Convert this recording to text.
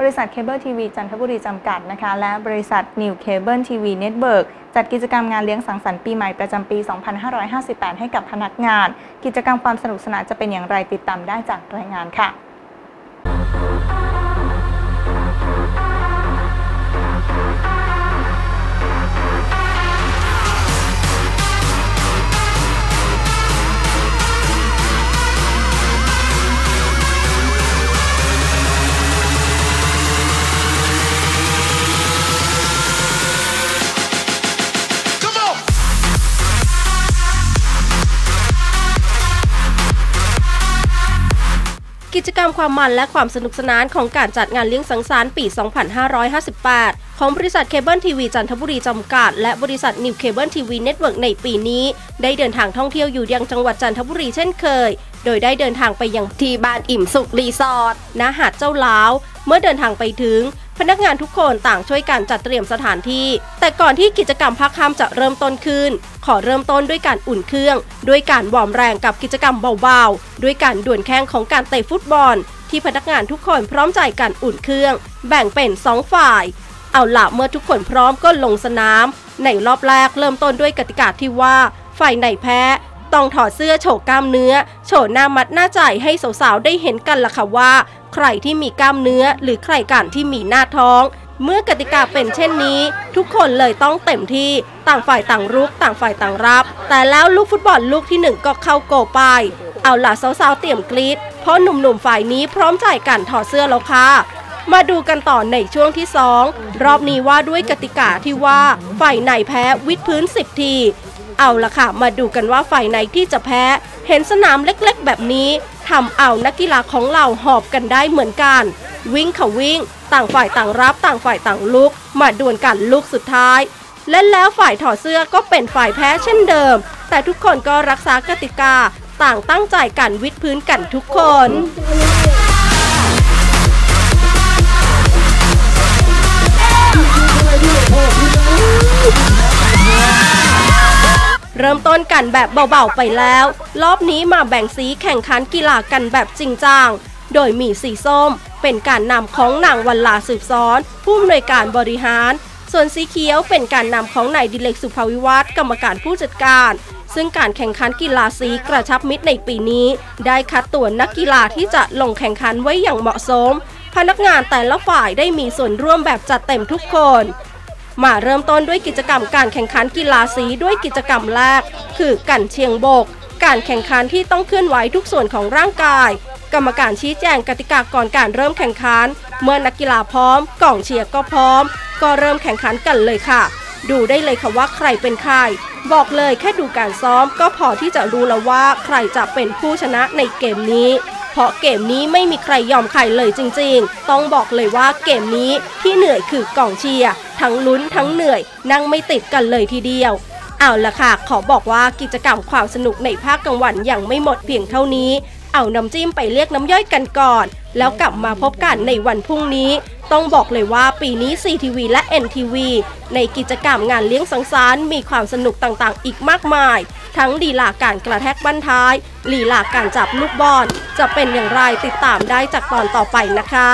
บริษัทเคเบิลทีวีจันทบุรีจำกัดนะคะ และบริษัทนิวเคเบิลทีวีเน็ตเวิร์กจัดกิจกรรมงานเลี้ยงสังสรรค์ปีใหม่ประจำปี 2558 ให้กับพนักงาน กิจกรรมความสนุกสนานจะเป็นอย่างไรติดตามได้จากรายงานค่ะ กิจกรรมความมันและความสนุกสนานของการจัดงานเลี้ยงสังสรรค์ปี 2558 ของบริษัทเคเบิลทีวีจันทบุรีจำกัด และบริษัทนิวเคเบิลทีวีเน็ตเวิร์กในปีนี้ ได้เดินทางท่องเที่ยวอยู่ยังจังหวัดจันทบุรีเช่นเคย โดยได้เดินทางไปยังที่บ้านอิ่มสุขรีสอร์ทณหาดเจ้าล้าว เมื่อเดินทางไปถึง พนักงานทุกคนต่างช่วยกันจัดเตรียมสถานที่ แต่ก่อนที่กิจกรรมพักค่ำจะเริ่มต้นขึ้น ขอเริ่มต้นด้วยการอุ่นเครื่อง ด้วยการวอร์มแรงกับกิจกรรมเบาๆ ด้วยการด่วนแข้งของการเตะฟุตบอล ที่พนักงานทุกคนพร้อมใจกันอุ่นเครื่อง แบ่งเป็น 2 ฝ่าย เอาละเมื่อทุกคนพร้อมก็ลงสนาม ในรอบแรกเริ่มต้นด้วยกติกาที่ว่า ฝ่ายไหนแพ้ ต้องถอดเสื้อโชว์กล้ามเนื้อ โชว์หน้ามัดหน้าใจให้สาวๆได้เห็นกันล่ะค่ะว่า ใครที่มีกล้ามเนื้อหรือใครกันที่มีหน้าท้อง เมื่อกติกาเป็นเช่นนี้ ทุกคนเลยต้องเต็มที่ต่างฝ่ายต่างรุกต่างฝ่ายต่างรับ แต่แล้วลูกฟุตบอลลูกที่หนึ่งก็เข้าโกไป เอาล่ะสาวๆเตรียมกรีดเพราะหนุ่มๆฝ่ายนี้พร้อมใจกันถอดเสื้อแล้วค่ะมาดูกันต่อในช่วงที่ 2 รอบนี้ว่าด้วยกติกาที่ว่า ฝ่ายไหนแพ้วิดพื้น 10 ที เอาละค่ะ มาดูกันว่าฝ่ายไหนที่จะแพ้ เห็นสนามเล็กๆ แบบนี้ทำเอานักกีฬาของเราหอบกันได้เหมือนกัน วิ่งค่ะวิ่ง ต่างฝ่ายต่างรับต่างฝ่ายต่างลุก มาดวลกันลูกสุดท้าย และแล้วฝ่ายถอดเสื้อก็เป็นฝ่ายแพ้เช่นเดิม แต่ทุกคนก็รักษากติกา ต่างตั้งใจกันวิดพื้นกันทุกคน เริ่มต้นกันแบบเบาๆไปแล้ว รอบนี้มาแบ่งสีแข่งขันกีฬากันแบบจริงจังโดยมีสีส้ม เป็นการนำของนางวันลาสืบซ้อน ผู้อำนวยการบริหาร ส่วนสีเขียวเป็นการนำของนายดิเลกสุภวิวัฒน์กรรมการผู้จัดการ ซึ่งการแข่งขันกีฬาสีกระชับมิตรในปีนี้ ได้คัดตัวนักกีฬาที่จะลงแข่งขันไว้อย่างเหมาะสม พนักงานแต่ละฝ่ายได้มีส่วนร่วมแบบจัดเต็มทุกคน มาเริ่มต้นด้วยกิจกรรมการแข่งขันกีฬาสีด้วยกิจกรรมแรก คือกันเชียงบก การแข่งขันที่ต้องเคลื่อนไหวทุกส่วนของร่างกาย กรรมการชี้แจงกติกาก่อนการเริ่มแข่งขัน เมื่อนักกีฬาพร้อมกองเชียร์ก็พร้อม ก็เริ่มแข่งขันกันเลยค่ะ ดูได้เลยค่ะว่าใครเป็นใคร บอกเลยแค่ดูการซ้อมก็พอที่จะรู้แล้วว่าใครจะเป็นผู้ชนะในเกมนี้ เพราะเกมนี้ไม่มีใครยอมใครเลยจริง ๆ ต้องบอกเลยว่าเกมนี้ที่เหนื่อยคือกองเชียร์ทั้งลุ้นทั้งเหนื่อย นั่งไม่ติดกันเลยทีเดียวเอาละค่ะ ขอบอกว่ากิจกรรมความสนุกในภาคกลางวันยังไม่หมดเพียงเท่านี้ เอาน้ำจิ้มไปเรียกน้ำย่อยกันก่อน แล้วกลับมาพบกันในวันพรุ่งนี้ ต้องบอกเลยว่าปีนี้ CTV และ NTV ในกิจกรรมงานเลี้ยงสังสรรค์มีความสนุกต่างๆ อีกมากมาย ทั้งลีลาการกระแทกบั้นท้ายลีลาการจับลูกบอลจะเป็นอย่างไรติดตามได้จากตอนต่อไปนะคะ